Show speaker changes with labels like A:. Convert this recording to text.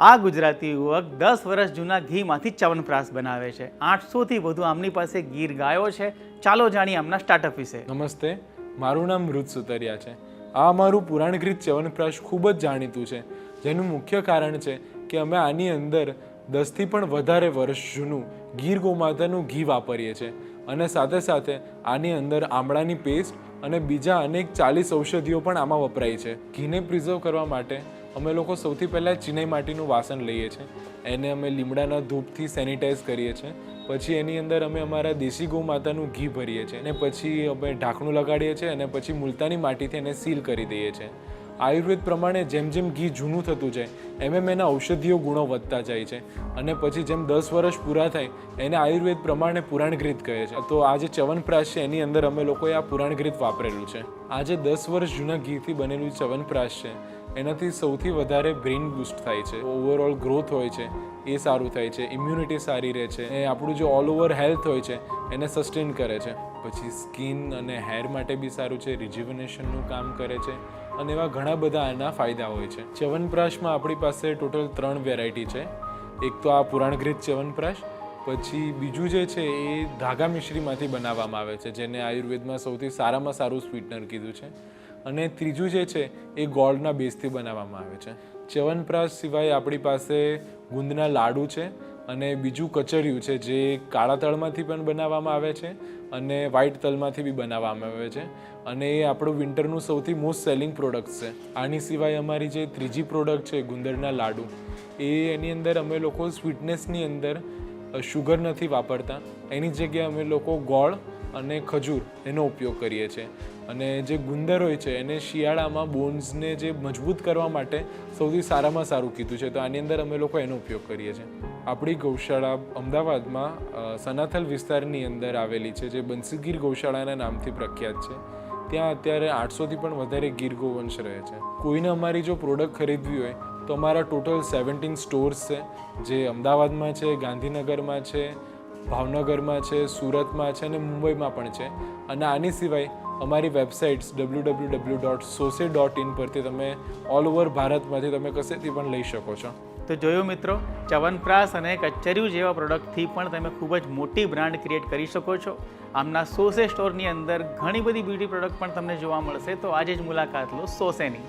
A: આ ગુજરાતી યુવક દસ વર્ષ જૂના ઘીમાંથી ચ્યવનપ્રાશ બનાવે છે. આઠસોથી વધુ આમની પાસે ગીર ગાયો છે. ચાલો જાણીએ આમના સ્ટાર્ટઅપ વિશે.
B: નમસ્તે, મારું નામ મૃત સુતરિયા છે. આ અમારું પુરાણકૃત ચ્યવનપ્રાશ ખૂબ જ જાણીતું છે. જેનું મુખ્ય કારણ છે કે અમે આની અંદર દસથી પણ વધારે વર્ષ જૂનું ગીર ગોમાતાનું ઘી વાપરીએ છીએ. અને સાથે સાથે આની અંદર આમળાની પેસ્ટ અને બીજા અનેક ચાલીસ ઔષધિઓ પણ આમાં વપરાય છે. ઘીને પ્રિઝર્વ કરવા માટે અમે લોકો સૌથી પહેલાં ચિનાઈ માટીનું વાસણ લઈએ છીએ એને અમે લીમડાના ધૂપથી સેનિટાઈઝ કરીએ છીએ પછી એની અંદર અમે અમારા દેશી ગૌ માતાનું ઘી ભરીએ છીએ અને પછી અમે ઢાંકણું લગાડીએ છીએ અને પછી મુલતાની માટીથી એને સીલ કરી દઈએ છીએ આયુર્વેદ પ્રમાણે જેમ જેમ ઘી જૂનું થતું જાય, એમ એમ એના ઔષધીય ગુણો વધતા જાય છે. અને પછી જેમ દસ વર્ષ પૂરા થાય, એને આયુર્વેદ પ્રમાણે પુરાણગ્રીત કહે છે. તો આ જે ચવનપ્રાશ છે, એની અંદર અમે લોકોએ આ પુરાણગ્રીત વાપરેલું છે. આ જે દસ વર્ષ જૂના ઘીથી બનેલું ચવનપ્રાશ છે એનાથી સૌથી વધારે બ્રેઇન બૂસ્ટ થાય છે. ઓવરઓલ ગ્રોથ હોય છે, એ સારું થાય છે ઇમ્યુનિટી સારી રહે છે એ આપણું જે ઓલ ઓવર હેલ્થ હોય છે, એને સસ્ટેન કરે છે. પછી સ્કિન અને હેર માટે બી સારું છે રિજિવનેશનનું કામ કરે છે, અને એવા ઘણા બધા આના ફાયદા હોય છે. ચ્યવનપ્રાશમાં આપણી પાસે ટોટલ ત્રણ વેરાયટી છે. એક તો આ પુરાણગ્રીત ચ્યવનપ્રાશ પછી બીજું જે છે એ ધાગા મિશ્રીમાંથી બનાવવામાં આવે છે, જેને આયુર્વેદમાં સૌથી સારામાં સારું સ્વીટનર કીધું છે. અને ત્રીજું જે છે, એ ગોળના બેઝથી બનાવવામાં આવે છે. ચ્યવનપ્રાશ સિવાય આપણી પાસે ગુંદના લાડુ છે અને બીજું કચરિયું છે, જે કાળા તળમાંથી પણ બનાવવામાં આવે છે અને વ્હાઇટ તલમાંથી બી બનાવવામાં આવે છે. અને એ આપણું વિન્ટરનું સૌથી મોસ્ટ સેલિંગ પ્રોડક્ટ છે. આની સિવાય અમારી જે ત્રીજી પ્રોડક્ટ છે, ગુંદરના લાડુ, એ એની અંદર અમે લોકો સ્વીટનેસની અંદર શુગર નથી વાપરતા. એની જગ્યાએ અમે લોકો ગોળ અને ખજૂર એનો ઉપયોગ કરીએ છીએ. અને જે ગુંદર હોય છે, એને શિયાળામાં બોન્સને જે મજબૂત કરવા માટે સૌથી સારામાં સારું કીધું છે. તો આની અંદર અમે લોકો એનો ઉપયોગ કરીએ છીએ. આપણી ગૌશાળા અમદાવાદમાં સનાથલ વિસ્તારની અંદર આવેલી છે, જે બંસીગીર ગૌશાળાના નામથી પ્રખ્યાત છે. ત્યાં અત્યારે આઠસોથી પણ વધારે ગીર ગોવંશ રહે છે. કોઈને અમારી જો પ્રોડક્ટ ખરીદવી હોય, તો અમારા ટોટલ સેવન્ટીન સ્ટોર્સ છે, જે અમદાવાદમાં છે, ગાંધીનગરમાં છે ભાવનગરમાં છે, સુરતમાં છે અને મુંબઈમાં પણ છે. અને આની સિવાય અમારી websites W W W dot સોસે dot in પરથી તમે ઓલ ઓવર ભારતમાંથી તમે કશેથી પણ લઈ શકો છો.
A: તો જોયું મિત્રો, ચવનપ્રાસ અને કચરિયું જેવા પ્રોડક્ટથી પણ તમે ખૂબ જ મોટી બ્રાન્ડ ક્રિએટ કરી શકો છો. આમના સોસે સ્ટોરની અંદર ઘણી બધી બ્યુટી પ્રોડક્ટ પણ તમને જોવા મળશે. તો આજે જ મુલાકાત લો સોસેની